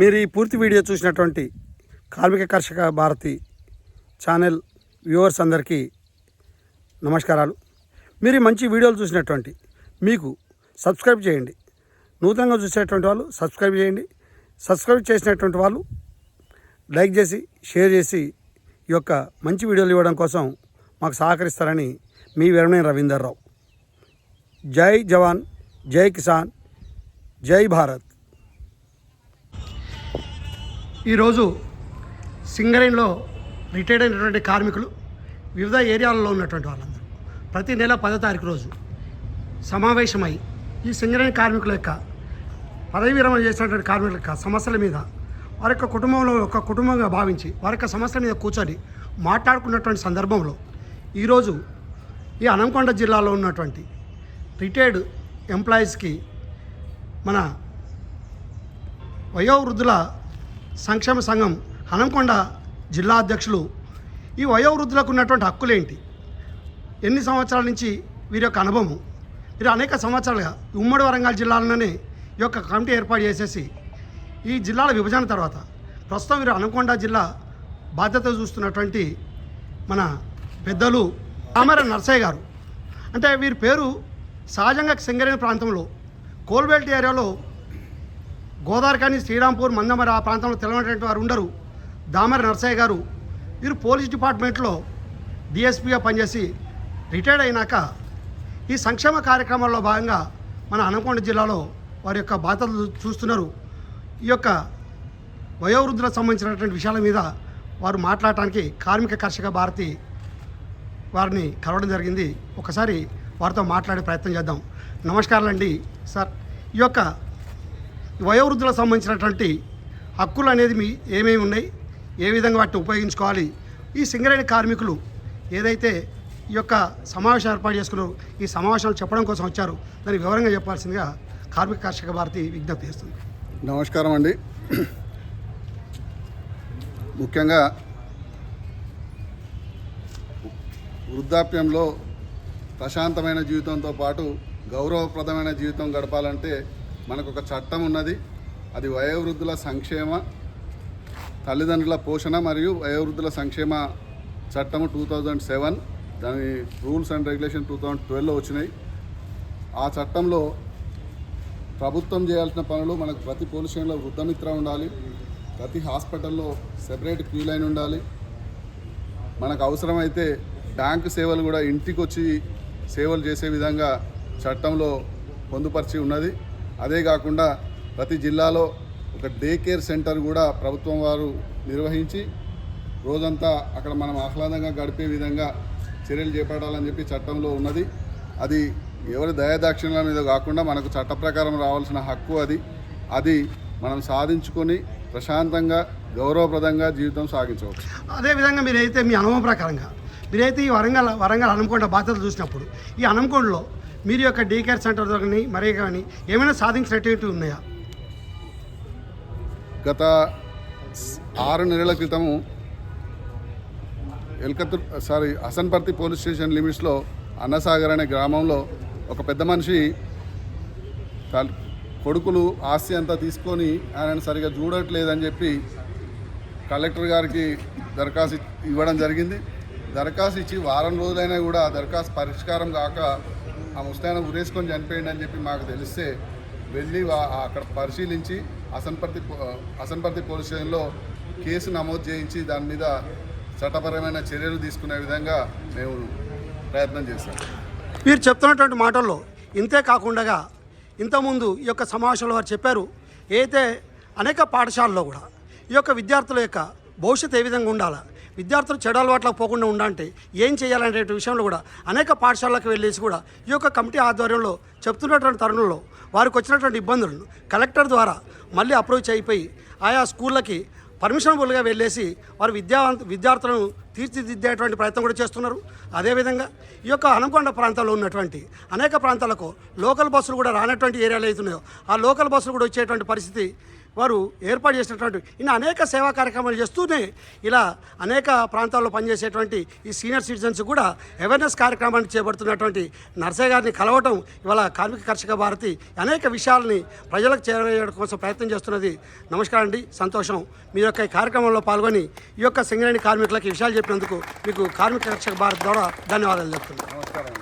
మీరు ఈ పూర్తి వీడియో చూసినటువంటి కార్మిక కర్షక భారతి ఛానల్ వ్యూవర్స్ అందరికీ నమస్కారాలు. మీరు మంచి వీడియోలు చూసినటువంటి మీకు సబ్స్క్రైబ్ చేయండి. నూతనంగా చూసేటువంటి వాళ్ళు సబ్స్క్రైబ్ చేయండి. సబ్స్క్రైబ్ చేసినటువంటి వాళ్ళు లైక్ చేసి షేర్ చేసి ఈ యొక్క మంచి వీడియోలు ఇవ్వడం కోసం మాకు సహకరిస్తారని మీ విరమణ రవీందర్ రావు. జై జవాన్ జై కిసాన్ జై భారత్. ఈరోజు సింగరేణిలో రిటైర్డ్ అయినటువంటి కార్మికులు వివిధ ఏరియాలలో ఉన్నటువంటి వాళ్ళందరూ ప్రతి నెల పదో తారీఖు రోజు సమావేశమై ఈ సింగరేణి కార్మికుల యొక్క పదవి విరమణ చేసినటువంటి కార్మికుల యొక్క సమస్యల మీద వారి యొక్క కుటుంబంలో ఒక కుటుంబంగా భావించి వారి యొక్క సమస్యల మీద కూర్చొని మాట్లాడుకున్నటువంటి సందర్భంలో ఈరోజు ఈ అనంకొండ జిల్లాలో ఉన్నటువంటి రిటైర్డ్ ఎంప్లాయీస్కి మన వయోవృద్ధుల సంక్షేమ సంఘం హనంకొండ జిల్లా అధ్యక్షులు. ఈ వయోవృద్ధులకు ఉన్నటువంటి హక్కులేంటి? ఎన్ని సంవత్సరాల నుంచి వీరి యొక్క అనుభవం వీరు అనేక సంవత్సరాలుగా ఉమ్మడి వరంగల్ జిల్లాలోనే ఈ యొక్క కమిటీ ఏర్పాటు చేసేసి ఈ జిల్లాల విభజన తర్వాత ప్రస్తుతం వీరు హనంకొండ జిల్లా బాధ్యత చూస్తున్నటువంటి మన పెద్దలు తామర నర్సయ్య గారు. అంటే వీరి పేరు సహజంగా సింగరేణి ప్రాంతంలో కోల్బెల్ట్ ఏరియాలో గోదావరి కానీ శ్రీరాంపూర్ మందమర ఆ ప్రాంతంలో తెలవనటువంటి వారు ఉండరు. దామరి నర్సయ్య గారు వీరు పోలీస్ డిపార్ట్మెంట్లో డిఎస్పీగా పనిచేసి రిటైర్డ్ అయినాక ఈ సంక్షేమ కార్యక్రమాల్లో భాగంగా మన అనకొండ జిల్లాలో వారి యొక్క బాధలు చూస్తున్నారు. ఈ యొక్క వయోవృద్ధులకు సంబంధించినటువంటి విషయాల మీద వారు మాట్లాడటానికి కార్మిక కర్షక భారతి వారిని కలవడం జరిగింది. ఒకసారి వారితో మాట్లాడే ప్రయత్నం చేద్దాం. నమస్కారాలండి సార్. ఈ యొక్క వయోవృద్ధులకు సంబంధించినటువంటి హక్కులు అనేది మీ ఏమేమి ఉన్నాయి? ఏ విధంగా వాటిని ఉపయోగించుకోవాలి? ఈ సింగరేణి కార్మికులు ఏదైతే ఈ యొక్క సమావేశం ఏర్పాటు చేసుకున్నారు ఈ సమావేశాలు చెప్పడం కోసం వచ్చారు. దానికి వివరంగా చెప్పాల్సిందిగా కార్మిక కర్షక భారతి విజ్ఞప్తి చేస్తుంది. నమస్కారం అండి. ముఖ్యంగా వృద్ధాప్యంలో ప్రశాంతమైన జీవితంతో పాటు గౌరవప్రదమైన జీవితం గడపాలంటే మనకు ఒక చట్టం ఉన్నది. అది వయోవృద్ధుల సంక్షేమ తల్లిదండ్రుల పోషణ మరియు వయోవృద్ధుల సంక్షేమ చట్టము టూ థౌజండ్ సెవెన్. దాని rules and regulation two thousand ట్వెల్వ్లో వచ్చినాయి. ఆ చట్టంలో ప్రభుత్వం చేయాల్సిన పనులు మనకు ప్రతి పోలీస్ స్టేషన్లో వృద్ధమిత్ర ఉండాలి ప్రతి హాస్పిటల్లో సెపరేట్ క్యూ లైన్ ఉండాలి. మనకు అవసరమైతే బ్యాంకు సేవలు కూడా ఇంటికి వచ్చి సేవలు చేసే విధంగా చట్టంలో పొందుపరిచి ఉన్నది. అదే కాకుండా ప్రతి జిల్లాలో ఒక డే కేర్ సెంటర్ కూడా ప్రభుత్వం వారు నిర్వహించి రోజంతా అక్కడ మనం ఆహ్లాదంగా గడిపే విధంగా చర్యలు చేపట్టాలని చెప్పి చట్టంలో ఉన్నది. అది ఎవరి దయాదాక్షిణ్యాల మీద కాకుండా మనకు చట్ట ప్రకారం రావాల్సిన హక్కు అది. అది మనం సాధించుకొని ప్రశాంతంగా గౌరవప్రదంగా జీవితం సాగించవచ్చు. అదేవిధంగా మీరైతే మీ అనుభవం ప్రకారంగా మీరైతే ఈ వరంగల్ వరంగల్ హనంకొండ బాధ్యతలు చూసినప్పుడు ఈ హనంకొండలో మీరు యొక్క డీ కేర్ సెంటర్ కానీ మరే కానీ ఏమైనా సాధించినట్టు ఉన్నాయా? గత ఆరు నెలల క్రితము ఎల్కత్తు సారీ హసన్పర్తి పోలీస్ స్టేషన్ లిమిట్స్లో అన్నసాగర్ అనే గ్రామంలో ఒక పెద్ద మనిషి కొడుకులు ఆస్తి అంతా తీసుకొని ఆయన సరిగా చూడట్లేదని చెప్పి కలెక్టర్ గారికి దరఖాస్తు ఇవ్వడం జరిగింది. దరఖాస్తు ఇచ్చి వారం రోజులైనా కూడా దరఖాస్తు పరిష్కారం కాక ఆ ముస్తాయన ఉరేసుకొని చనిపోయింది అని చెప్పి మాకు తెలిస్తే వెళ్ళి అక్కడ పరిశీలించి అసన్పర్తి అసంపర్తి అసన్పర్తి పోలీస్ స్టేషన్లో కేసు నమోదు చేయించి దాని మీద చట్టపరమైన చర్యలు తీసుకునే విధంగా మేము ప్రయత్నం చేశాం. మీరు చెప్తున్నటువంటి మాటల్లో ఇంతే కాకుండా ఇంతకుముందు ఈ యొక్క సమావేశంలో వారు చెప్పారు అయితే అనేక పాఠశాలలో కూడా ఈ యొక్క విద్యార్థుల యొక్క భవిష్యత్తు ఏ విధంగా ఉండాలా విద్యార్థులు చెడు అలవాట్లకు పోకుండా ఉండాలంటే ఏం చేయాలనే విషయంలో కూడా అనేక పాఠశాలలకు వెళ్ళేసి కూడా ఈ యొక్క కమిటీ ఆధ్వర్యంలో చెప్తున్నటువంటి తరుణంలో వారికి వచ్చినటువంటి ఇబ్బందులను కలెక్టర్ ద్వారా మళ్ళీ అప్రోచ్ అయిపోయి ఆయా స్కూళ్ళకి పర్మిషనబుల్గా వెళ్ళేసి వారు విద్యావంత విద్యార్థులను తీర్చిదిద్దేటువంటి ప్రయత్నం కూడా చేస్తున్నారు. అదేవిధంగా ఈ యొక్క హనంకొండ ప్రాంతాల్లో ఉన్నటువంటి అనేక ప్రాంతాలకు లోకల్ బస్సులు కూడా రానటువంటి ఏరియాలు అవుతున్నాయో ఆ లోకల్ బస్సులు కూడా వచ్చేటువంటి పరిస్థితి వారు ఏర్పాటు చేసినటువంటి ఇన్ని అనేక సేవా కార్యక్రమాలు చేస్తూనే ఇలా అనేక ప్రాంతాల్లో పనిచేసేటువంటి ఈ సీనియర్ సిటిజన్స్ కూడా అవేర్నెస్ కార్యక్రమాన్ని చేపడుతున్నటువంటి నర్సయ్య గారిని కలవటం ఇవాళ కార్మిక కర్షక భారతి అనేక విషయాలని ప్రజలకు చేరవేయడం కోసం ప్రయత్నం చేస్తున్నది. నమస్కారం అండి. సంతోషం. మీ యొక్క ఈ కార్యక్రమంలో పాల్గొని ఈ యొక్క సింగరేణి కార్మికులకు ఈ విషయాలు చెప్పినందుకు మీకు కార్మిక కర్షక భారత్ ద్వారా ధన్యవాదాలు చెప్తున్నాను. నమస్కారం.